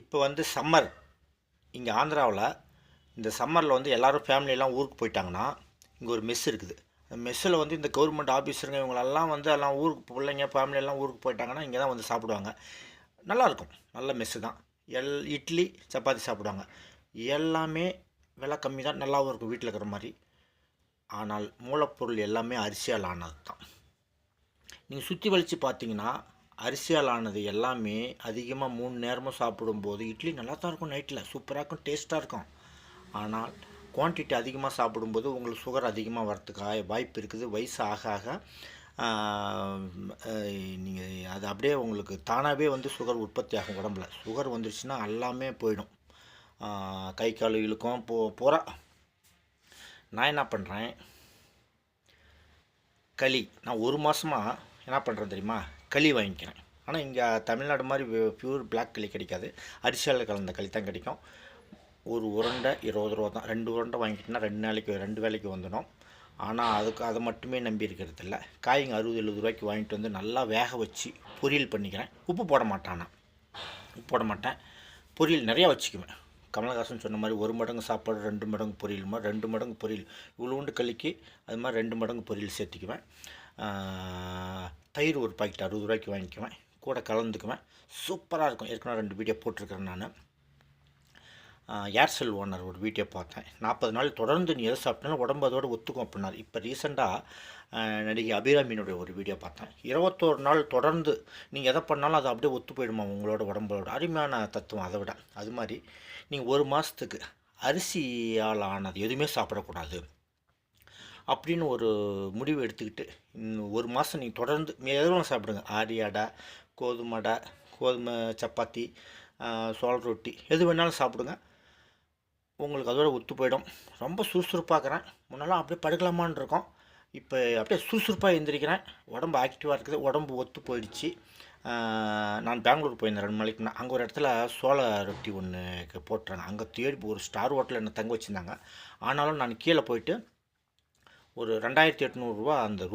இப்போ வந்து சம்மர் இங்கே ஆந்திராவில் இந்த சம்மரில் வந்து எல்லோரும் ஃபேமிலியெல்லாம் ஊருக்கு போயிட்டாங்கன்னா இங்கே ஒரு மெஸ் இருக்குது. அந்த மெஸ்ஸில் வந்து இந்த கவர்மெண்ட் ஆஃபீஸருங்க இவங்களெல்லாம் வந்து எல்லாம் ஊருக்கு பிள்ளைங்க ஃபேமிலியெல்லாம் ஊருக்கு போயிட்டாங்கன்னா இங்கே தான் வந்து சாப்பிடுவாங்க. நல்லாயிருக்கும். நல்ல மெஸ்ஸு தான். எல் இட்லி சப்பாத்தி சாப்பிடுவாங்க. எல்லாமே விலை கம்மி தான். நல்லாவும் இருக்கும் வீட்டில் இருக்கிற மாதிரி. ஆனால் மூலப்பொருள் எல்லாமே அரிசியால் ஆனது தான் நீங்கள் சுற்றி வலித்து பார்த்தீங்கன்னா அரிசியால் ஆனது எல்லாமே அதிகமாக மூணு நேரமும் சாப்பிடும்போது இட்லி நல்லா தான் இருக்கும் நைட்டில் சூப்பராக இருக்கும் டேஸ்ட்டாக இருக்கும். ஆனால் குவான்டிட்டி அதிகமாக சாப்பிடும்போது உங்களுக்கு சுகர் அதிகமாக வரத்துக்கு வாய்ப்பு இருக்குது. வயசு ஆக ஆக நீங்கள் அது அப்படியே உங்களுக்கு தானாகவே வந்து சுகர் உற்பத்தி ஆகும் உடம்புல. சுகர் வந்துருச்சுன்னா எல்லாமே போயிடும். கை கால் இழுக்கும் போ போகிறா நான் என்ன பண்ணுறேன் களி. நான் ஒரு மாதமாக என்ன பண்ணுறேன் தெரியுமா? களி வாங்கிக்கிறேன். ஆனால் இங்கே தமிழ்நாடு மாதிரி பியூர் பிளாக் களி கிடைக்காது. அரிசியால் கலந்த களி தான் கிடைக்கும். ஒரு உருண்டை இருபது ரூபா தான். ரெண்டு உருண்டை வாங்கிட்டோம்னா ரெண்டு நாளைக்கு ரெண்டு வேலைக்கு வந்துடும். ஆனால் அதுக்கு அதை மட்டுமே நம்பி இருக்கிறது இல்லை. காய்ங்க அறுபது எழுபது ரூபாய்க்கு வாங்கிட்டு வந்து நல்லா வேக வச்சு பொரியல் பண்ணிக்கிறேன். உப்பு போட மாட்டேன் நான் உப்பு போட மாட்டேன். பொரியல் நிறையா வச்சுக்குவேன். கமலஹாசன் சொன்ன மாதிரி ஒரு மடங்கு சாப்பாடு ரெண்டு மடங்கு பொரியல். மாதிரி ரெண்டு மடங்கு பொரியல். இவ்வளோண்டு கழிக்கு அது மாதிரி ரெண்டு மடங்கு பொரியல் சேர்த்துக்குவேன். தயிர் ஒரு பாக்கெட் அறுபது ரூபாய்க்கு வாங்கிக்குவேன். கூட கலந்துக்குவேன். சூப்பராக இருக்கும். ஏற்கனவே ரெண்டு வீடியோ போட்டிருக்கிறேன் நான். ஏர்செல் ஓனர் ஒரு வீடியோ பார்த்தேன். நாற்பது நாள் தொடர்ந்து நீ எதை சாப்பிட்டாலும் உடம்பு அதோட ஒத்துக்கும் அப்படின்னாரு. இப்போ ரீசெண்டாக நடிகை அபிராமியினுடைய ஒரு வீடியோ பார்த்தேன். இருபத்தோரு நாள் தொடர்ந்து நீங்கள் எதை பண்ணாலும் அது அப்படியே ஒத்து போயிடுமா உங்களோட உடம்போட? அருமையான தத்துவம் அதை விட. அது மாதிரி நீங்கள் ஒரு மாதத்துக்கு அரிசியால் ஆனது எதுவுமே சாப்பிடக்கூடாது. அப்படின்னு ஒரு முடிவு எடுத்துக்கிட்டு ஒரு மாதம் நீங்கள் தொடர்ந்து மேலும் சாப்பிடுங்க. ஆரி அடை கோதுமை அடை கோதுமை சப்பாத்தி சோள ரொட்டி எது வேணாலும் சாப்பிடுங்க. உங்களுக்கு அதோட ஒத்து போயிடும். ரொம்ப சுறுசுறுப்பாக்குறேன் முன்னெல்லாம் அப்படியே படுக்கலாமான்னு இருக்கோம். இப்போ அப்படியே சுறுசுறுப்பாக எழுந்திரிக்கிறேன் உடம்பு ஆக்டிவாக இருக்குது. உடம்பு ஒத்து போயிடுச்சு. நான் பெங்களூர் போயிருந்தேன் ரெண்டு நாளைக்கு அங்கே ஒரு இடத்துல சோள ரொட்டி ஒன்று போட்டுறாங்க அங்கே தேடி ஒரு ஸ்டார் ஹோட்டலில் என்னை தங்க வச்சுருந்தாங்க. ஆனாலும் நான் கீழே போயிட்டு ஒரு ரெண்டாயிரத்தி எட்நூறுரூவா அந்த ரூம்